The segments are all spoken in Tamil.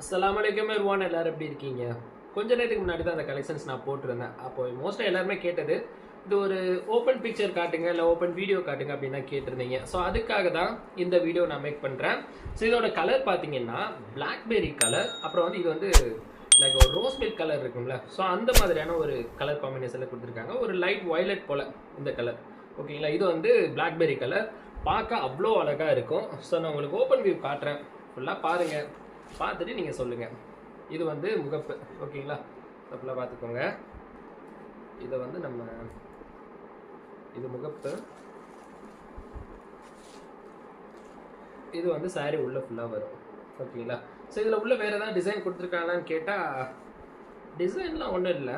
அஸ்லாம் வலைக்கம் எவ்வான் எல்லாரும் எப்படி இருக்கீங்க? கொஞ்ச நேரத்துக்கு முன்னாடி தான் அந்த கலெக்ஷன்ஸ் நான் போட்டிருந்தேன். அப்போ மோஸ்ட்டாக எல்லாருமே கேட்டது இது ஒரு ஓப்பன் பிக்சர் காட்டுங்க இல்லை ஓப்பன் வீடியோ காட்டுங்க அப்படின்னு தான் கேட்டிருந்தீங்க. ஸோ அதுக்காக தான் இந்த வீடியோ நான் மேக் பண்ணுறேன் ஸோ இதோட கலர் பார்த்தீங்கன்னா பிளாக்பெரி கலர் அப்புறம் வந்து இது வந்து லைக் ஒரு ரோஸ் மில்க் கலர் இருக்கும்ல. ஸோ அந்த மாதிரியான ஒரு கலர் காம்பினேஷனில் கொடுத்துருக்காங்க. ஒரு லைட் வயலட் போல் இந்த கலர் ஓகேங்களா இது வந்து பிளாக்பெரி கலர் பார்க்க அவ்வளோ அழகாக இருக்கும். ஸோ நான் உங்களுக்கு ஓப்பன் வியூ காட்டுறேன். ஃபுல்லாக பாருங்கள் பார்த்துட்டு நீங்கள் சொல்லுங்கள் இது வந்து முகப்பு. ஓகேங்களா? தப்பில் பார்த்துக்கோங்க. இதை வந்து நம்ம இது முகப்பு. இது வந்து saree உள்ள ஃபுல்லாக வரும். ஓகேங்களா? ஸோ இதில் உள்ள வேறு ஏதாவது டிசைன் கொடுத்துருக்காங்களான்னு கேட்டால் டிசைன்லாம் ஒன்றும் இல்லை.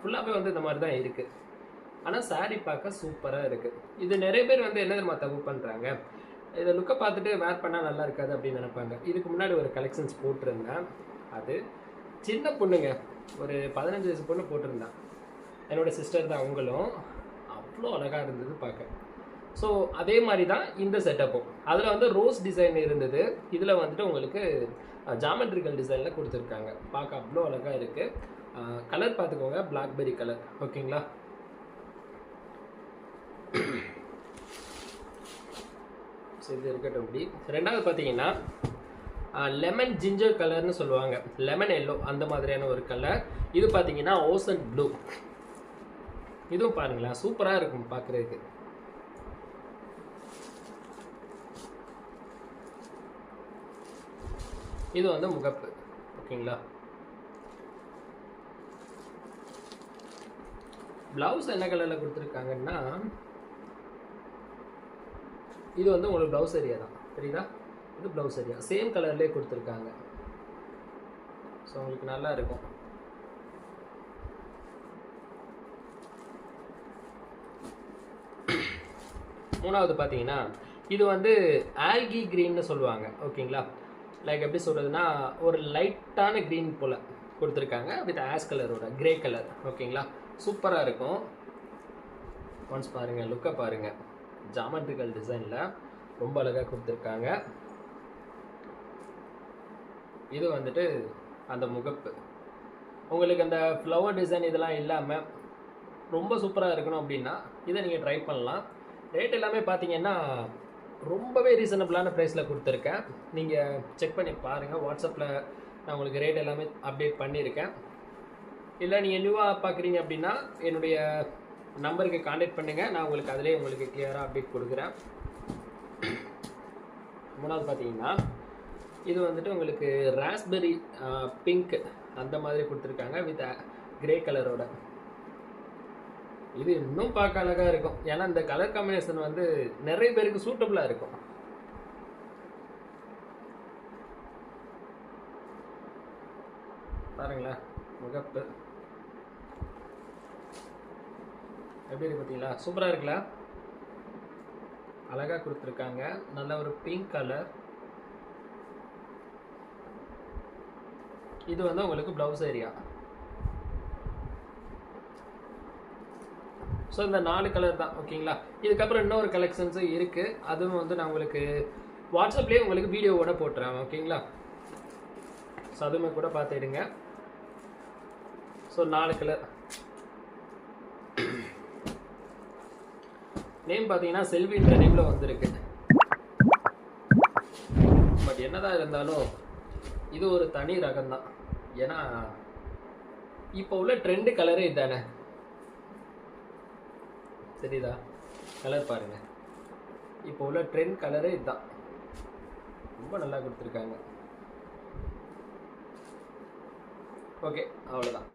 ஃபுல்லாகவே வந்து இந்த மாதிரி தான் இருக்குது ஆனால் saree பார்க்க சூப்பராக இருக்குது இது நிறைய பேர் வந்து என்ன தெரியுமா தப்பு பண்ணுறாங்க இதை லுக்கை பார்த்துட்டு வேர் பண்ணால் நல்லா இருக்காது அப்படின்னு நினைப்பாங்க. இதுக்கு முன்னாடி ஒரு கலெக்ஷன்ஸ் போட்டிருந்தேன். அது சின்ன பொண்ணுங்க ஒரு பதினஞ்சு வயசு பொண்ணு போட்டிருந்தேன் என்னோட சிஸ்டர் தான் அவங்களும். அவ்வளோ அழகாக இருந்தது பார்க்க. ஸோ அதே மாதிரி தான் இந்த செட்டப்பும் அதில் வந்து ரோஸ் டிசைன் இருந்தது. இதில் வந்துட்டு உங்களுக்கு ஜாமெட்ரிக்கல் டிசைனில் கொடுத்துருக்காங்க. பார்க்க அவ்வளோ அழகாக இருக்குது கலர் பார்த்துக்கோங்க. பிளாக்பெரி கலர் ஓகேங்களா ஸோ இது இருக்கட்டும் இப்படி ரெண்டாவது பார்த்தீங்கன்னா லெமன் ஜிஞ்சர் கலர்னு சொல்லுவாங்க. லெமன் எல்லோ அந்த மாதிரியான ஒரு கலர் இது பார்த்தீங்கன்னா ஓசன் ப்ளூ இதுவும் பாருங்களேன் சூப்பராக இருக்கும் பார்க்குறதுக்கு. இது வந்து முகப்பு ஓகேங்களா? ப்ளவுஸ் என்ன கலரில் கொடுத்துருக்காங்கன்னா இது வந்து உங்களுக்கு ப்ளவுஸ் ஏரியா தான். தெரியுதா இது ப்ளவுஸ் ஏரியா சேம் கலர்லேயே கொடுத்துருக்காங்க. ஸோ உங்களுக்கு நல்லா இருக்கும். மூணாவது பார்த்தீங்கன்னா இது வந்து ஆல்கி க்ரீன்னு சொல்லுவாங்க. ஓகேங்களா? லைக் எப்படி சொல்கிறதுனா ஒரு லைட்டான க்ரீன் போல் கொடுத்துருக்காங்க வித் ஆஸ் கலரோட கிரே கலர் ஓகேங்களா? சூப்பராக இருக்கும். ஒன்ஸ் பாருங்கள் லுக்கை பாருங்கள் ஜாமெட்ரிக்கல் டிசைனில் ரொம்ப அழகாக கொடுத்துருக்காங்க. இது வந்துட்டு அந்த முகப்பு. உங்களுக்கு அந்த ஃப்ளவர் டிசைன் இதெல்லாம் இல்லாமல் ரொம்ப சூப்பராக இருக்கணும் அப்படின்னா இதை நீங்கள் ட்ரை பண்ணலாம். ரேட் எல்லாமே பார்த்தீங்கன்னா ரொம்பவே ரீசனபிளான ப்ரைஸில் கொடுத்துருக்கேன். நீங்கள் செக் பண்ணி பாருங்கள் வாட்ஸ்அப்பில் நான் உங்களுக்கு ரேட் எல்லாமே அப்டேட் பண்ணியிருக்கேன். இல்லை நீங்கள் நியூவாக பார்க்குறீங்க அப்படின்னா என்னுடைய நம்பருக்கு காண்டாக்ட் பண்ணுங்கள் நான் உங்களுக்கு அதிலே உங்களுக்கு கிளியராக அப்டேட் கொடுக்குறேன். மூணாவது பார்த்தீங்கன்னா இது வந்துட்டு உங்களுக்கு ராஸ்பெரி பிங்க் அந்த மாதிரி கொடுத்துருக்காங்க வித் கிரே கலரோட இது இன்னும் பார்க்க அழகாக இருக்கும். ஏன்னா இந்த கலர் காம்பினேஷன் வந்து நிறைய பேருக்கு சூட்டபுளாக இருக்கும். பாருங்களேன் முகப்பு. எப்படி இருக்கு பார்த்தீங்களா? சூப்பராக இருக்குல்ல? அழகாக கொடுத்துருக்காங்க. நல்ல ஒரு பிங்க் கலர் இது வந்து உங்களுக்கு ப்ளவுஸ் ஏரியா ஸோ இந்த நாலு கலர் தான் ஓகேங்களா இதுக்கப்புறம் இன்னொரு கலெக்ஷன்ஸும் இருக்குது அதுவும் வந்து நான் உங்களுக்கு வாட்ஸ்அப்லேயே உங்களுக்கு வீடியோவோட போட்டுறேன் ஓகேங்களா ஸோ அதுவுமே கூட பார்த்துடுங்க ஸோ நாலு கலர் நேம் பார்த்தீங்கன்னா செல்வின்ற நேமில் வந்திருக்கு. பட் என்னதான் இருந்தாலும் இது ஒரு தனி ரகம் தான் ஏன்னா இப்போ உள்ள ட்ரெண்டு கலரே இதானே. சரிதா கலர் பாருங்க. இப்போ உள்ள ட்ரெண்ட் கலரே இதுதான் ரொம்ப நல்லா கொடுத்துருக்காங்க. ஓகே அவ்வளோதான்